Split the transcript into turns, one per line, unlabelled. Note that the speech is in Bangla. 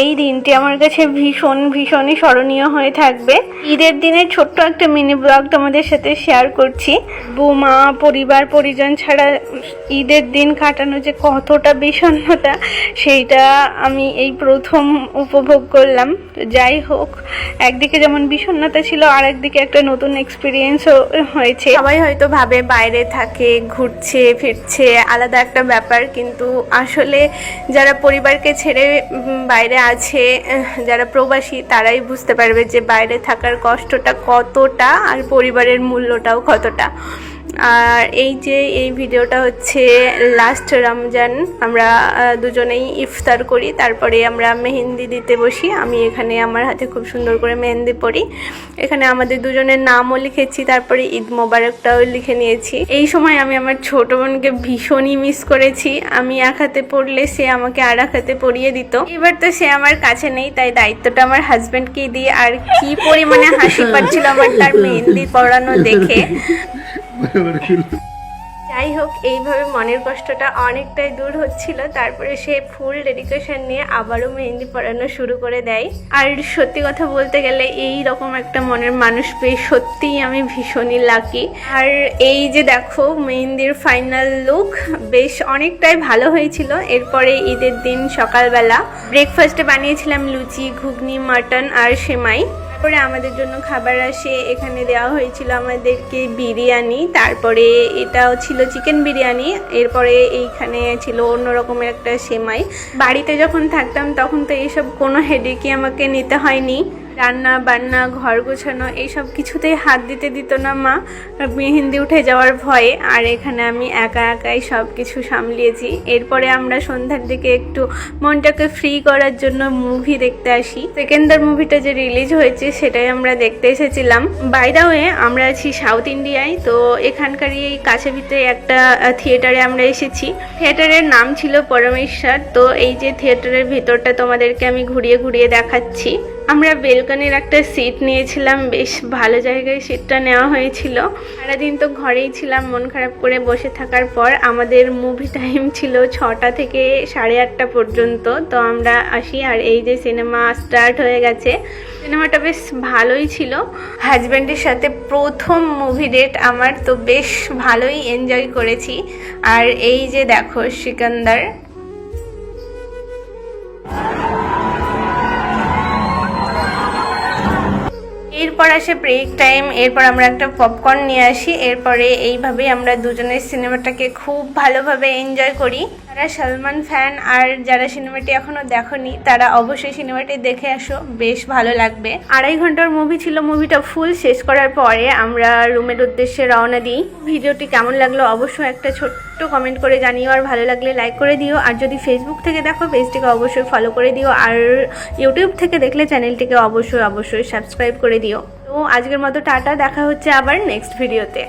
এই দিনটি আমার কাছে ভীষণ, ভীষণই স্মরণীয় হয়ে থাকবে। ঈদের দিনের ছোট্ট একটা মিনি ব্লগ তোমাদের সাথে শেয়ার করছি। বৌমা, পরিবার, পরিজন ছাড়া ঈদের দিন কাটানো যে কতটা বিষণ্ণতা, সেইটা আমি এই প্রথম উপভোগ করলাম। যাই হোক, একদিকে যেমন বিষণ্ণতা ছিল আর একদিকে একটা নতুন এক্সপিরিয়েন্সও হয়েছে। সবাই হয়তো ভাবে বাইরে থাকে, ঘুরছে, ফিরছে, আলাদা একটা ব্যাপার, কিন্তু আসলে যারা পরিবারকে ছেড়ে বাইরে আছে যারা প্রবাসী, তারাই বুঝতে পারবে যে বাইরে থাকার কষ্টটা কতটা আর পরিবারের মূল্যটাও কতটা। আর এই যে এই ভিডিওটা হচ্ছে লাস্ট রমজান, আমরা দুজনেই ইফতার করি, তারপরে আমরা মেহেন্দি দিতে বসি, আমি এখানে আমার হাতে খুব সুন্দর করে মেহেন্দি পড়ি এখানে আমাদের দুজনের নামও লিখেছি, তারপরে ঈদ মোবারকটাও লিখে নিয়েছি। এই সময় আমি আমার ছোট বোনকে ভীষণই মিস করেছি। আমি এক হাতে পড়লে সে আমাকে আর এক হাতে পরিয়ে দিত। এবার তো সে আমার কাছে নেই, তাই দায়িত্বটা আমার হাজব্যান্ডকেই দিই আর কি পরিমাণে হাসি পাচ্ছিল আমার তার মেহেন্দি পড়ানো দেখে। যাই হোক এইভাবে মনের কষ্টটা অনেকটাই দূর হচ্ছিল। তারপরে সে ফুল ডেডিকেশন নিয়ে আবারও মেহেন্দি পড়ানো শুরু করে দেয়। আর সত্যি কথা বলতে গেলে, এই রকম একটা মনের মানুষ পেয়ে সত্যিই আমি ভীষণই লাকি আর এই যে দেখো, মেহেন্দির ফাইনাল লুক বেশ অনেকটাই ভালো হয়েছিল। এরপরে ঈদের দিন সকালবেলা ব্রেকফাস্টে বানিয়েছিলাম লুচি, ঘুগনি মাটন আর সেমাই। তারপরে আমাদের জন্য খাবার আসে, এখানে দেওয়া হয়েছিল আমাদেরকে বিরিয়ানি, তারপরে এটাও ছিল চিকেন বিরিয়ানি, এরপরে এইখানে ছিল অন্য রকমের একটা সেমাই। বাড়িতে যখন থাকতাম তখন তো এইসব কোনো হেডেকই আমাকে নিতে হয়নি। রান্না বান্না, ঘর গোছানো, এইসব কিছুতেই হাত দিতে দিত না মা। মেহেন্দি উঠে যাওয়ার ভয়ে। আর এখানে আমি একা একাই সব কিছু সামলিয়েছি। এরপরে আমরা সন্ধ্যার দিকে একটু মনটাকে ফ্রি করার জন্য মুভি দেখতে আসি। সেকেন্ডার মুভিটা যে রিলিজ হয়েছে, সেটাই আমরা দেখতে এসেছিলাম। বাইরে আমরা আছি সাউথ ইন্ডিয়ায় তো এখানকারই এই কাছে ভিতরে একটা থিয়েটারে আমরা এসেছি। থিয়েটারের নাম ছিল পরমেশ্বর, তো এই যে থিয়েটারের ভেতরটা তোমাদেরকে আমি ঘুরিয়ে ঘুরিয়ে দেখাচ্ছি। আমরা বেলকনির একটা সিট নিয়েছিলাম, বেশ ভালো জায়গায় সিটটা নেওয়া হয়েছিল। সারাদিন তো ঘরেই ছিলাম, মন খারাপ করে বসে থাকার পর আমাদের মুভি টাইম ছিল ছটা থেকে সাড়ে আটটা পর্যন্ত। তো আমরা আসি আর এই যে সিনেমা স্টার্ট হয়ে গেছে। সিনেমাটা বেশ ভালোই ছিল। হাজব্যান্ডের সাথে প্রথম মুভি ডেট আমার, তো বেশ ভালোই এনজয় করেছি। আর এই যে দেখো, সিকান্দার। এরপর আসে ব্রেক টাইম এরপর আমরা একটা পপকর্ন নিয়ে আসি, এরপরে এইভাবেই আমরা দুজনের সিনেমাটাকে খুব ভালোভাবে এনজয় করি। যারা সলমান ফ্যান আর যারা সিনেমাটি এখনও দেখনি, তারা অবশ্যই সিনেমাটি দেখে আসো, বেশ ভালো লাগবে। আড়াই ঘণ্টার মুভি ছিল মুভিটা ফুল শেষ করার পরে আমরা রুমের উদ্দেশ্যে রওনা দিই। ভিডিওটি কেমন লাগল অবশ্যই একটা ছোট্ট কমেন্ট করে জানিও আর ভালো লাগলে লাইক করে দিও। আর যদি ফেসবুক থেকে দেখো পেজটিকে অবশ্যই ফলো করে দিও। আর ইউটিউব থেকে দেখলে চ্যানেলটিকে অবশ্যই অবশ্যই সাবস্ক্রাইব করে দিও। তো আজকের মতো টাটা, দেখা হচ্ছে আবার নেক্সট ভিডিওতে